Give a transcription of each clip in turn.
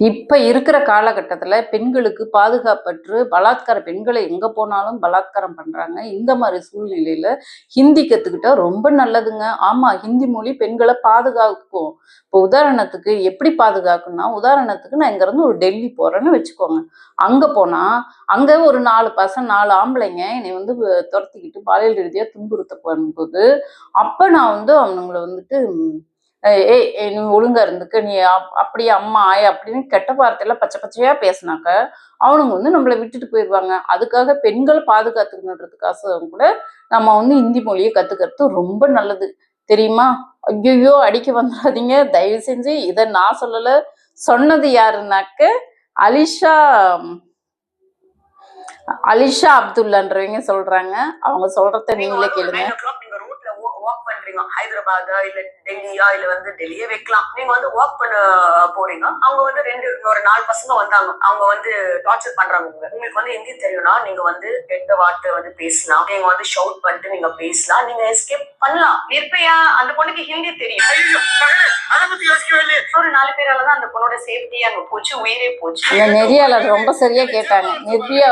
இப்போ இருக்கிற காலகட்டத்தில் பெண்களுக்கு பாதுகாப்பற்று பலாத்கார பெண்களை எங்கே போனாலும் பலாத்காரம் பண்ணுறாங்க இந்த மாதிரி சூழ்நிலையில் ஹிந்தி கற்றுக்கிட்டா ரொம்ப நல்லதுங்க. ஆமாம் ஹிந்தி மொழி பெண்களை பாதுகாக்கும். இப்போ உதாரணத்துக்கு எப்படி பாதுகாக்குன்னா உதாரணத்துக்கு நான் இங்கேருந்து ஒரு டெல்லி போகிறேன்னு வச்சுக்கோங்க. அங்கே போனால் அங்கே ஒரு நாலு பசங்க நாலு ஆம்பளைங்க என்னை வந்து துரத்திக்கிட்டு பாலியல் ரீதியாக துன்புறுத்த போகும்போது அப்போ நான் வந்து அவனுங்களை வந்துட்டு ஏய் நீ ஒழுங்கா இருந்துக்க நீ அப்- அப்படியே அம்மா ஆயா அப்படின்னு கெட்ட வார்த்தையில பச்சை பச்சையா பேசினாக்க அவனுங்க வந்து நம்மளை விட்டுட்டு போயிடுவாங்க. அதுக்காக பெண்கள் பாதுகாத்துக்கணுன்றதுக்காக கூட நம்ம வந்து ஹிந்தி மொழியை கத்துக்கிறது ரொம்ப நல்லது. தெரியுமா? ஐயோ அடிக்க வந்துடாதீங்க தயவு செஞ்சு இதை நான் சொல்லல. சொன்னது யாருன்னாக்க அலிஷா அலிஷா அப்துல்லான்றவங்க சொல்றாங்க. அவங்க சொல்றத நீங்களே கேளுங்க நைன் ஓ கிளாக் நீங்க ரோட்ல வாக் பண்றீங்க ஹைதராபாத்தா இல்ல டெல்லியா இல்ல வந்து டெல்லியே வைக்கலாம். நீங்க வந்து வாக் பண்ண போறீங்க. அவங்க வந்து ரெண்டு ஒரு நாலு பசங்க வந்தாங்க. அவங்க வந்து டார்ச்சர் பண்றாங்க உங்க உங்களுக்கு வந்து ஹிந்தி தெரியும்னா நீங்க வந்து கெட்ட வார்த்தை வந்து பேசலாம். நீங்க வந்து ஷவுட் பண்ணிட்டு நீங்க பேசலாம். நீங்க எஸ்கேப் பண்ணலாம். நிர்பயா அந்த பொண்ணுக்கு ஹிந்தி தெரியும். ஒரு நாலு பேரால தான் அந்த பொண்ணோட சேஃப்டி அங்க போச்சு உயிரே போச்சு. நெறியாளர் ரொம்ப சரியா கேட்டாங்க. நிர்பயா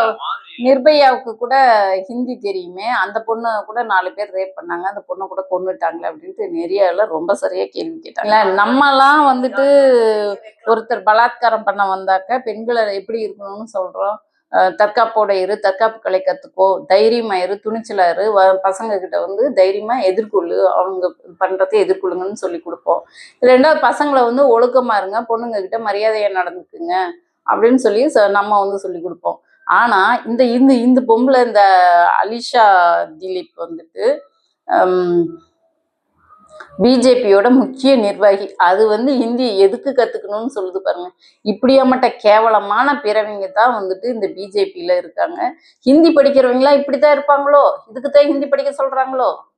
நிர்பயாவுக்கு கூட ஹிந்தி தெரியுமே. அந்த பொண்ணு கூட நாலு பேர் ரேப் பண்ணாங்க. அந்த பொண்ணை கூட கொண்டுட்டாங்களே அப்படின்ட்டு நெறியாளர் ரொம்ப சரியா கேள்வி கேட்டாங்க. இல்ல, நம்மலாம் வந்துட்டு ஒருத்தர் பலாத்காரம் பண்ண வந்தாக்க பெண்களை எப்படி இருக்கணும்னு சொல்றோம். தற்காப்போட இரு தற்காப்பு கலை கத்துக்கோ தைரியமா இரு துணிச்சலா இரு. வ- பசங்க கிட்ட வந்து தைரியமா எதிர்கொள்ளு. அவங்க பண்றதை எதிர்கொள்ளுங்கன்னு சொல்லி கொடுப்போம். ரெண்டாவது பசங்களை வந்து ஒழுக்கமா இருங்க. பொண்ணுங்க கிட்ட மரியாதையா நடந்துக்குங்க. அப்படின்னு சொல்லி ச- நம்ம வந்து சொல்லி கொடுப்போம். ஆனா இந்த இந்த இந்த பொம்பளை இந்த அலிஷா திலீப் வந்துட்டு பிஜேபியோட முக்கிய நிர்வாகி. அது வந்து ஹிந்தி எதுக்கு கத்துக்கணும்னு சொல்லுது பாருங்க. இப்படியாமட்ட கேவலமான பிறவிங்க தான் வந்துட்டு இந்த பிஜேபியில இருக்காங்க. ஹிந்தி படிக்கிறவங்களா இப்படித்தான் இருப்பாங்களோ? இதுக்கு தான் ஹிந்தி படிக்க சொல்றாங்களோ?